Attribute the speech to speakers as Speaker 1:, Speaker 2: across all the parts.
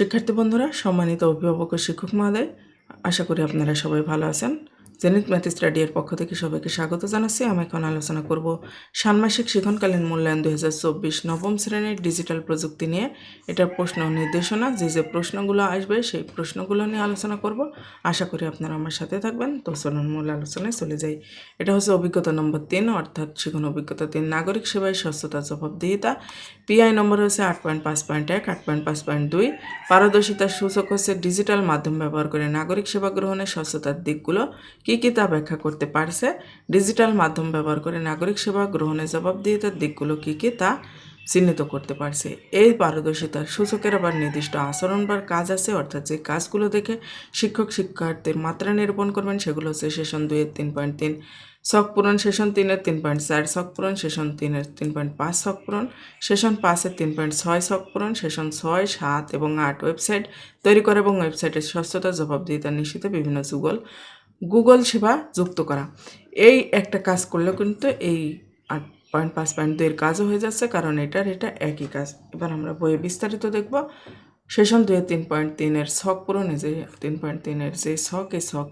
Speaker 1: শিক্ষার্থী বন্ধুরা সম্মানিত অভিভাবক ও শিক্ষক মহোদয় আশা করি আপনারা সবাই ভালো আছেন। জেনিত ম্যাথ স্টাডি এর পক্ষ থেকে সবাইকে স্বাগত জানাচ্ছি। আমি এখন আলোচনা করব ষান্মাসিক শিক্ষণকালীন মূল্যায়ন দুই হাজার চব্বিশ নবম শ্রেণির ডিজিটাল প্রযুক্তি নিয়ে। এটার প্রশ্ন নির্দেশনা, যে যে প্রশ্নগুলো আসবে সেই প্রশ্নগুলো নিয়ে আলোচনা করব। আশা করি আপনারা আমার সাথে থাকবেন। তো চলুন মূল আলোচনায় চলে যাই। এটা হচ্ছে অভিজ্ঞতা নম্বর তিন, অর্থাৎ শিখন অভিজ্ঞতা তিন নাগরিক সেবায় স্বচ্ছতা জবাবদিহিতা। পিআই নম্বর হচ্ছে আট পয়েন্ট পাঁচ পয়েন্ট এক, আট পয়েন্ট পাঁচ পয়েন্ট দুই। পারদর্শিতার সূচক হচ্ছে ডিজিটাল মাধ্যম ব্যবহার করে নাগরিক সেবা গ্রহণের স্বচ্ছতার দিকগুলো কী কী তা ব্যাখ্যা করতে পারছে? ডিজিটাল মাধ্যম ব্যবহার করে নাগরিক সেবা গ্রহণের জবাবদিহিতার দিকগুলো কী কী তা চিহ্নিত করতে পারছে? এই পারদর্শিতার সূচকের আবার নির্দিষ্ট আচরণ বা কাজ আছে, অর্থাৎ যে কাজগুলো দেখে শিক্ষক, শিক্ষার্থীর মাত্রা নিরূপণ করবেন, সেগুলো হচ্ছে সেশন দুইয়ের তিন পয়েন্ট তিন শখ পূরণ সেশন তিনের তিন পয়েন্ট চার শখ পূরণ সেশন তিনের তিন পয়েন্ট পাঁচ শখ পূরণ সেশন পাঁচের তিন পয়েন্ট ছয় শখ পূরণ সেশন ছয়, সাত এবং আট ওয়েবসাইট তৈরি করা এবং ওয়েবসাইটের স্বচ্ছতা জবাবদিহিতা নিশ্চিত বিভিন্ন যুগল গুগল সেবা যুক্ত করা। এই একটা কাজ করলেও কিন্তু এই আট পয়েন্ট পাঁচ পয়েন্ট দুইয়ের কাজও হয়ে যাচ্ছে, কারণ এটার, এটা একই কাজ। এবার আমরা বইয়ে বিস্তারিত দেখব। সেশন দুয়ে তিন পয়েন্ট তিনের শখ পূরণে যে তিন পয়েন্ট তিনের যে শখ এই শখ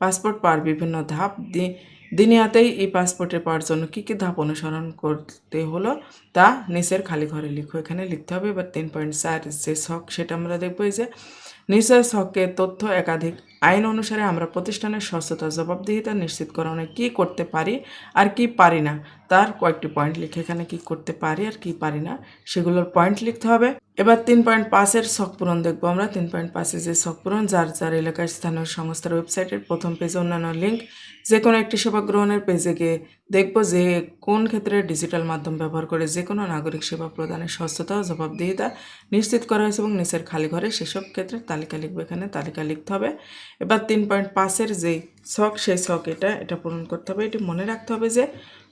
Speaker 1: পাসপোর্ট পাওয়ার বিভিন্ন ধাপ দি দিনিয়াতেই এই পাসপোর্টে পাওয়ার জন্য কী কী ধাপ অনুসরণ করতে হলো তা নিচের খালি ঘরে লিখো। এখানে লিখতে হবে এবার তিন পয়েন্ট চার যে শখ সেটা আমরা দেখব যে। নিচের ছকে তথ্য একাধিক আইন অনুসারে আমরা প্রতিষ্ঠানের স্বচ্ছতা জবাবদিহিতা নিশ্চিত নিশ্চিতকরণে কি করতে পারি আর কি পারি না, তার কয়েকটি পয়েন্ট লিখে এখানে কি করতে পারি আর কি পারি না সেগুলোর পয়েন্ট লিখতে হবে। এবার তিন পয়েন্ট পাঁচের শখ পূরণ দেখব আমরা। তিন পয়েন্ট পাঁচে যে শখ পূরণ, যার যার এলাকার স্থানীয় সংস্থার ওয়েবসাইটের প্রথম পেজে অন্যান্য লিঙ্ক যে কোনো একটি সেবা গ্রহণের পেজে গিয়ে দেখব যে কোন ক্ষেত্রে ডিজিটাল মাধ্যম ব্যবহার করে যে কোনো নাগরিক সেবা প্রদানের স্বচ্ছতা ও জবাবদিহিতা নিশ্চিত করা হয়েছে এবং নিচের খালি ঘরে সেসব ক্ষেত্রে তালিকা লিখবে এখানে, তালিকা লিখতে হবে। এবার তিন পয়েন্ট পাঁচের যেই শখ সেই শখ এটা এটা পূরণ করতে হবে। এটি মনে রাখতে হবে যে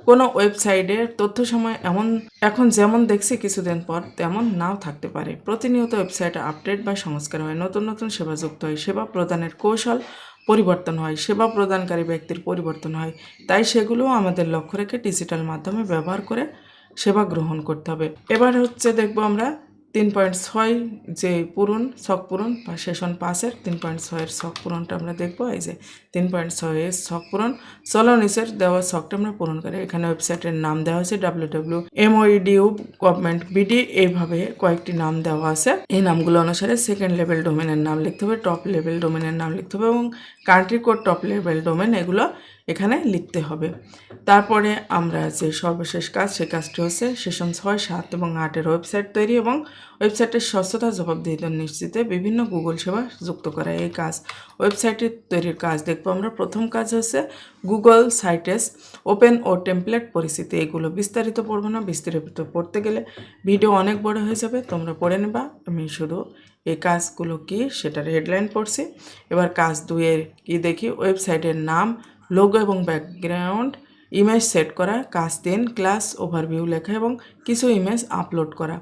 Speaker 1: কোনো ওয়েবসাইটের তথ্য সময় এমন, এখন যেমন দেখছি কিছুদিন পর তেমন নাও থাকতে পারে। প্রতিনিয়ত ওয়েবসাইটে আপডেট বা সংস্কার হয়। নতুন নতুন সেবা যুক্ত হয়। সেবা প্রদানের কৌশল পরিবর্তন হয়, সেবা প্রদানকারী ব্যক্তির পরিবর্তন হয়। তাই সেগুলোও আমাদের লক্ষ্য রেখে ডিজিটাল মাধ্যমে ব্যবহার করে সেবা গ্রহণ করতে হবে। এবার হচ্ছে দেখব আমরা তিন পয়েন্ট ছয় যে পূরণ, ছক পূরণ বা সেশন পাসের তিন পয়েন্ট ছয়ের ছক পূরণটা আমরা দেখব। এই যে তিন পয়েন্ট ছয়ের ছক পূরণ চলো নিচের দেওয়া ছকটা আমরা পূরণ করি। এখানে ওয়েবসাইটের নাম দেওয়া হয়েছে W W moedu government BD, এইভাবে কয়েকটি নাম দেওয়া আছে। এই নামগুলো অনুসারে সেকেন্ড লেভেল ডোমেনের নাম লিখতে হবে, টপ লেভেল ডোমেনের নাম লিখতে হবে এবং country code, top level domain, এগুলো এখানে লিখতে হবে। তারপরে আমরা যে সর্বশেষ কাজ সেই কাজটি হচ্ছে সেশন ছয়, সাত এবং আটের ওয়েবসাইট তৈরি এবং ওয়েবসাইটের স্বচ্ছতা জবাবদিহিতা নিশ্চিতে বিভিন্ন গুগল সেবা যুক্ত করা এই কাজ। ওয়েবসাইটের তৈরির কাজ দেখব আমরা। প্রথম কাজ হচ্ছে গুগল সাইটেস, ওপেন ও টেমপ্লেট পরিস্থিতি। এগুলো বিস্তারিত পড়ব না, বিস্তারিত পড়তে গেলে ভিডিও অনেক বড় হয়ে যাবে। তোমরা পড়ে নেবা। আমি শুধু এই কাজগুলো কি সেটার হেডলাইন পড়ছি। এবার কাজ দুইয়ের কি দেখি? ওয়েবসাইটের নাম লোগো এবং ব্যাকগ্রাউন্ড ইমেজ সেট করা, কাজ তিন ক্লাস ওভারভিউ লেখা এবং কিছু ইমেজ আপলোড করা।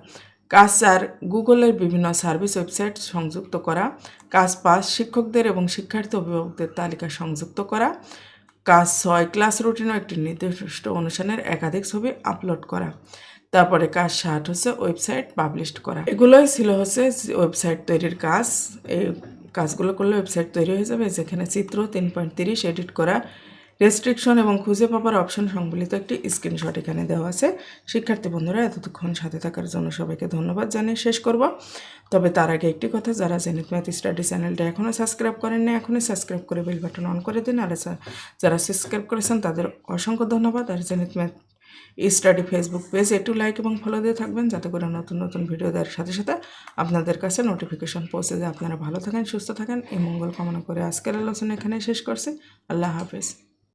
Speaker 1: কাজ চার গুগলের বিভিন্ন সার্ভিস ওয়েবসাইট সংযুক্ত করা। কাজ পাঁচ শিক্ষকদের এবং শিক্ষার্থী অভিভাবকদের তালিকা সংযুক্ত করা। কাজ ছয় ক্লাস রুটিনও একটি নির্দিষ্ট অনুষ্ঠানের একাধিক ছবি আপলোড করা। তারপরে কাজ ষাট হচ্ছে ওয়েবসাইট পাবলিশ করা। এগুলোই ছিল হচ্ছে ওয়েবসাইট তৈরির কাজ। কাজগুলো করলে ওয়েবসাইট তৈরি হয়ে যাবে, যেখানে চিত্র, তিন পয়েন্ট তিরিশ, এডিট করা রেস্ট্রিকশন এবং খুঁজে পাবার অপশন সংবলিত একটি স্ক্রিনশট এখানে দেওয়া আছে। শিক্ষার্থী বন্ধুরা এতক্ষণ সাথে থাকার জন্য সবাইকে ধন্যবাদ জানিয়ে শেষ করব। তবে তার আগে একটি কথা, যারা জেনিত ম্যাথ স্টাডি চ্যানেলটা এখনও সাবস্ক্রাইব করেননি এখনই সাবস্ক্রাইব করে বেল বাটন অন করে দিন। আর যারা সাবস্ক্রাইব করেছেন, তাদের অসংখ্য ধন্যবাদ। আর Zenith math study Facebook page একটু লাইক এবং ফলো দিয়ে থাকবেন, যাতে করে নতুন নতুন ভিডিও দেওয়ার সাথে সাথে আপনাদের কাছে নোটিফিকেশন পৌঁছে যায়। আপনারা ভালো থাকেন, সুস্থ থাকেন, এই মঙ্গল কামনা করে আজকের আলোচনা এখানে শেষ করছি। আল্লাহ হাফেজ।